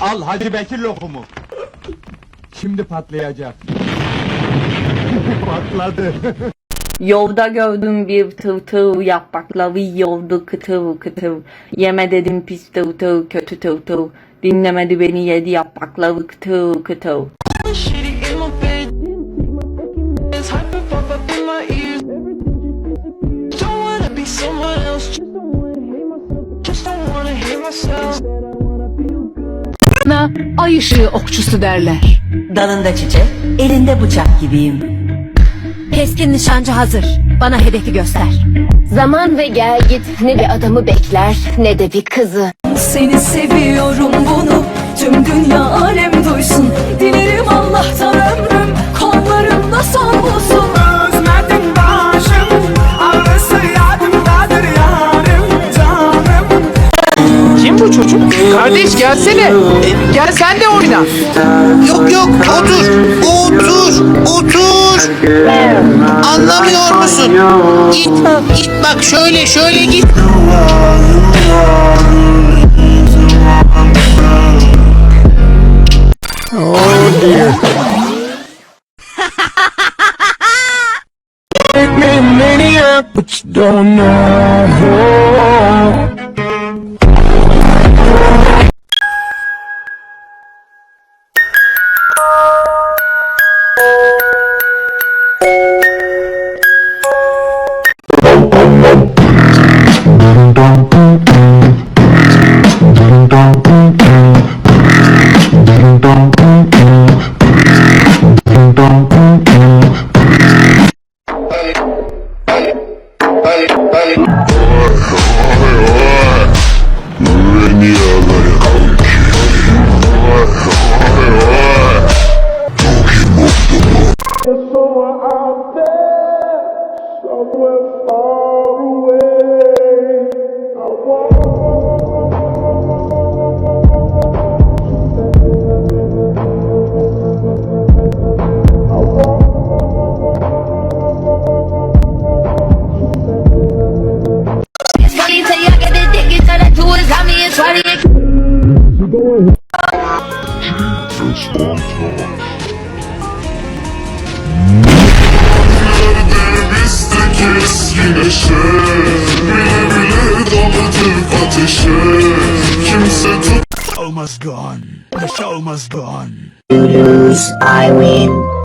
Al Hacı Bekir lokumu. Şimdi patlayacak. Patladı. Yolda gördüm bir tır tır yaprakları yiyordu kıtır kıtır. Yeme dedim pis tır tır kötü tır tır. Dinlemedi beni yedi yaprakları kıtır kıtır. Don't wanna be someone else. Just don't wanna hate myself. Just don't wanna hate myself. Na ay ışığı okçusu derler. Dalında çiçek, elinde bıçak gibiyim. Keskin nişancı hazır. Bana hedefi göster. Zaman ve gel git ne bir adamı bekler ne de bir kızı. Seni seviyorum bunu tüm dünya alem duysun Dilerim Allah'tan ömrüm kollarımda son bulsun Kardeş gelsene. Gel sen de oyna. Yok yok otur. Otur. Otur. Anlamıyor musun? Git. Git bak şöyle şöyle git.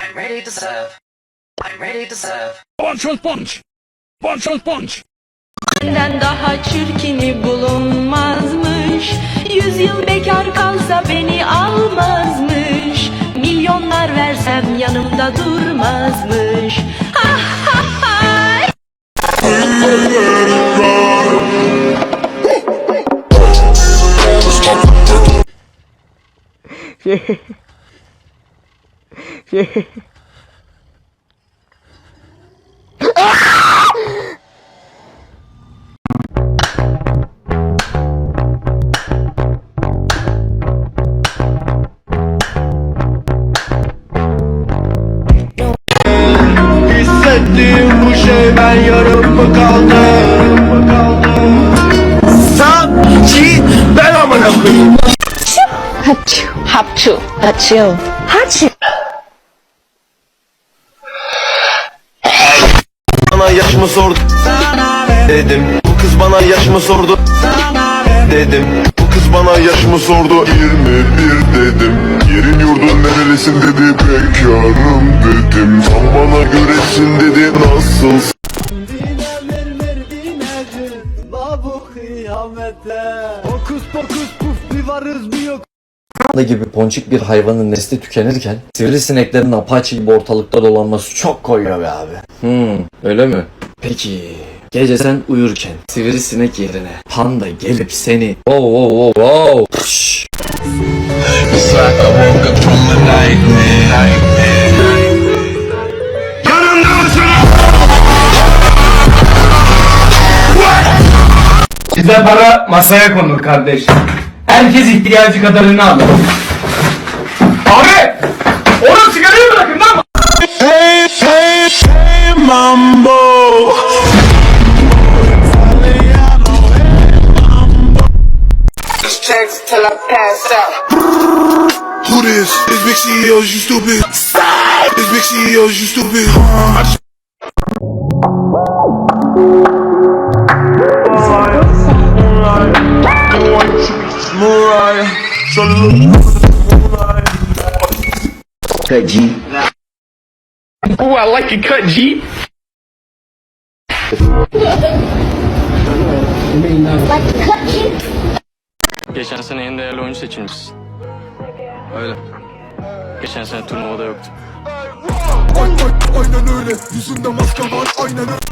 I'm ready to serve. I'm ready to serve. Senden daha çirkini bulunmazmış. Yüz yıl bekar kalsa beni almazmış. Milyonlar versem yanımda durmazmış. Ha Hissettiğim bu şey ben yarım mı kaldım? Sanki ben amına koyayım. Hapçu, hapçu, hapçu. Bana yaş mı sordu? Dedim. Bu kız bana yaş mı sordu? Dedim. Bu kız bana yaş mı sordu? 21 dedim. Yerin yurdun nerelisin dedi. Bekarım dedim. Tam bana göresin dedi. Nasılsın? Panda gibi ponçik bir hayvanın nesli tükenirken sivrisineklerin apaçi gibi ortalıkta dolanması çok koyuyor be abi. Hmm öyle mi? Peki gece sen uyurken sivrisinek yerine panda gelip seni wow wow wow wow Pış. Size para masaya konur kardeş. Herkes ihtiyacı kadarını alır. Abi! Oğlum sigarayı bırakın lan! Hey hey hey mambo. Till I pass out. Who this? This big CEOs, you stupid. This big CEOs, you stupid. I just Ooh, I like your cut, G. Geçen sene en değerli oyuncu seçilmişsin. Öyle. Geçen sene turnuvada yoktu. aynen öyle. Yüzünde maske var, aynen öyle.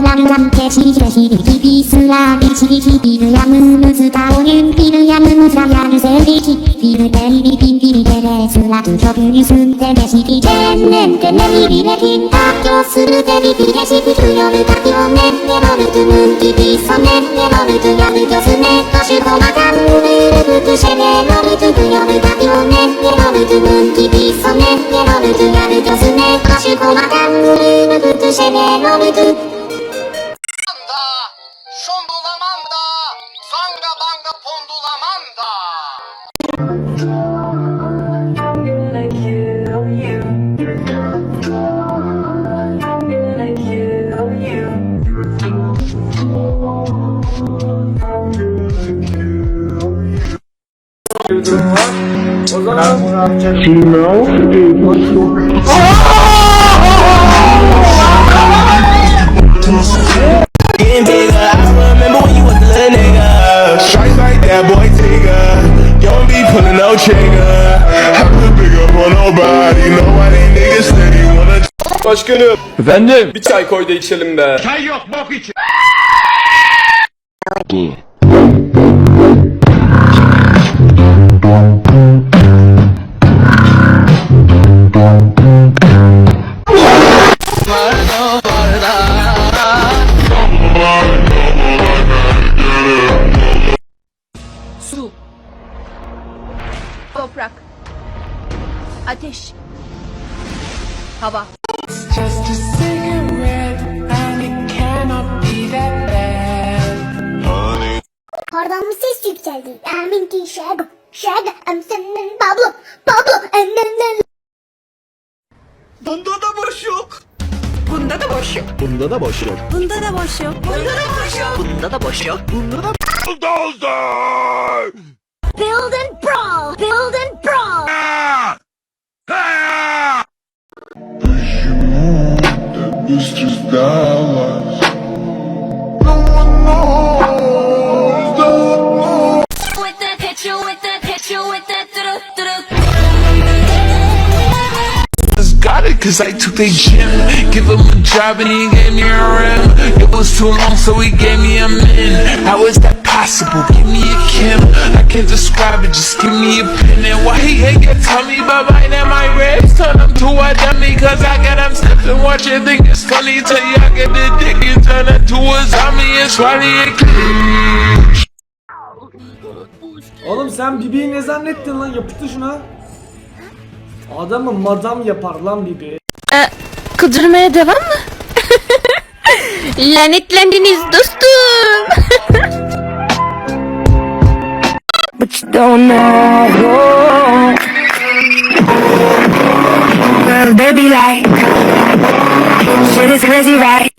なんなんてしじひびきびすらびちびきびるやむむずかおげんびるやむむずらやるせびきびるていびぴんびりてれすらくきょくにすんででしきてんねんてねびびれきんたきょするてびびれしくくよるたきょねんでろるくむんきびさねんでろるくやるきょすねとしゅほまかんうるるくくしえねろるくくよるたきょねんでろるくむんきびさねんでろるくやるきょすねとしゅほまかんうるるくくしえねろるく Strike like that boy Tigger. Don't be pulling no trigger. Have to big up on nobody. Nobody niggas steady wanna. Başkanım. Efendim? Bir çay koy da içelim be. Çay yok bok için. I'm sending Pablo. Pablo. And then then. Bunda da boş yok. Bunda da boş yok. Bunda da boş yok. Bunda da boş yok. Bulldozer! Build and brawl. Build and brawl. It's just dollars. Cause I took the gym. Give him a job and he gave me a rim. It was too long so he gave me a min. How is that possible? Give me a Kim. I can't describe it, just give me a pin. And why he get tell me about mine and my ribs? Turn them to a dummy cause I got steps and watch it think it's funny till you get the dick and turn it to a zombie and swallow it clean. Oğlum sen Bibi'yi ne zannettin lan? Yapıştır şuna. Adamı madam yapar lan Bibi. Kıdırmaya devam mı? Lanetlendiniz dostum. But you don't know. Well, baby, like, shit is crazy, right?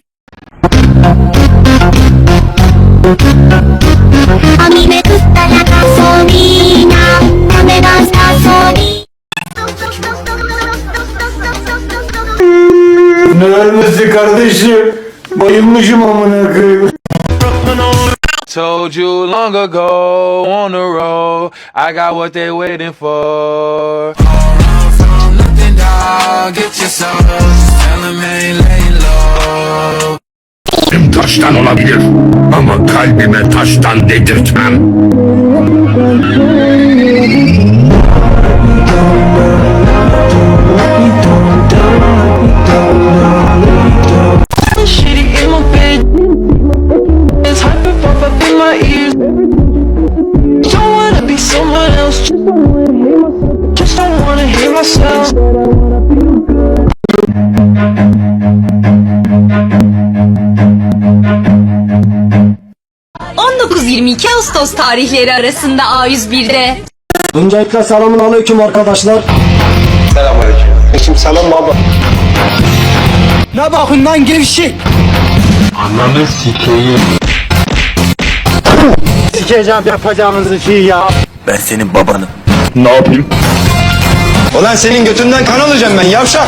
Ne ölmesi kardeşim? Bayılmışım amına koyayım. told you long ago on the road, I got what they waiting for. From nothing, dog, get your sauce. Tell 'em ain't laying low. Taştan olabilir ama kalbime taştan dedirtmem. Tarihleri arasında A101'de Öncelikle selamun aleyküm arkadaşlar. Ne bakın lan gevşek. Ananı sikeyim. Sikeceğim yapacağınızı şey ya. Ben senin babanım. Ne yapayım? Ulan senin götünden kan alacağım ben yavşak.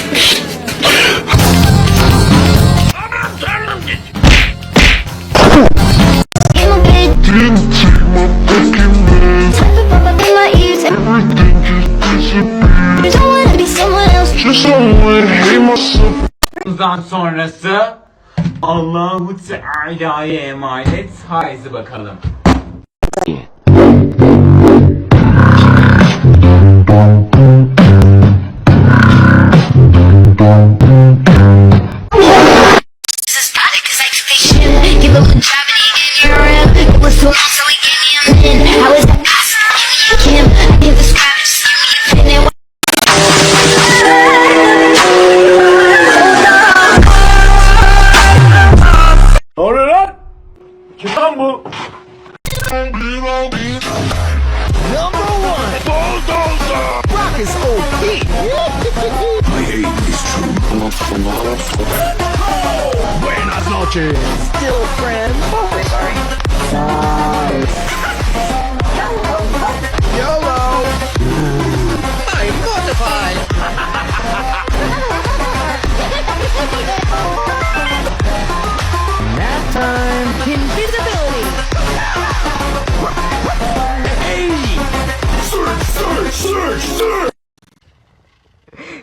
Bundan sonrası Allahu Teala'ya emanet. Haydi bakalım. Give.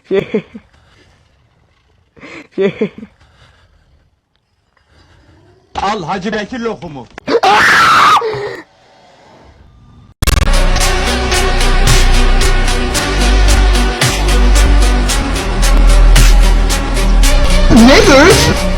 Al Hacı Bekir lokumu. Gucci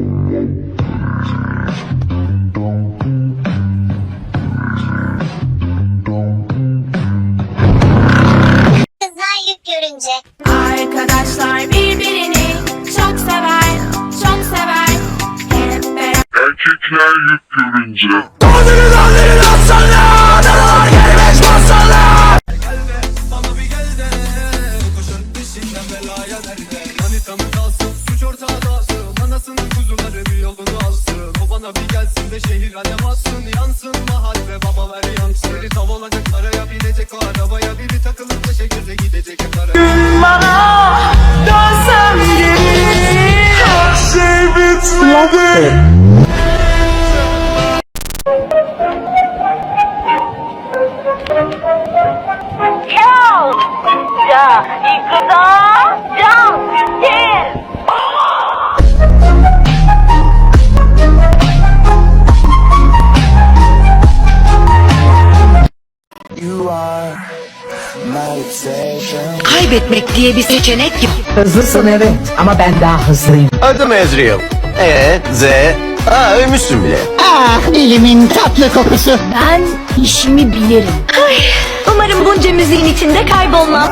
Koş ortağa dalsın kuzuları bir yolunu alsın. O bir gelsin de şehir alem alsın. Yansın mahalle baba ver yansın. Biri tav olacak paraya binecek. O arabaya Biri takılıp da şehirde gidecek. Hep araya. Gün bana dönsem geri. Her şey bitmedi. Yeah, it's a jump, yeah. Kaybetmek diye bir seçenek yok. Hızlısın evet ama ben daha hızlıyım. Adım Ezreal. E, Z. Aa ölmüşsün bile. Ben işimi bilirim. Umarım bunca müziğin içinde kaybolmaz.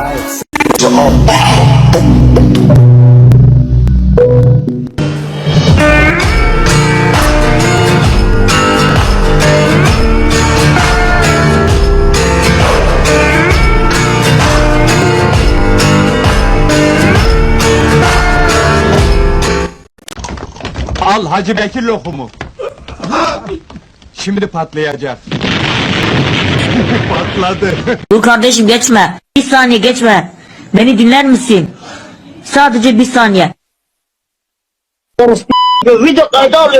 Al Hacı Bekir lokumu. Şimdi patlayacak. Patladı. Dur kardeşim geçme. Bir saniye geçme. Beni dinler misin? Sadece bir saniye. Video kaydı alıyor.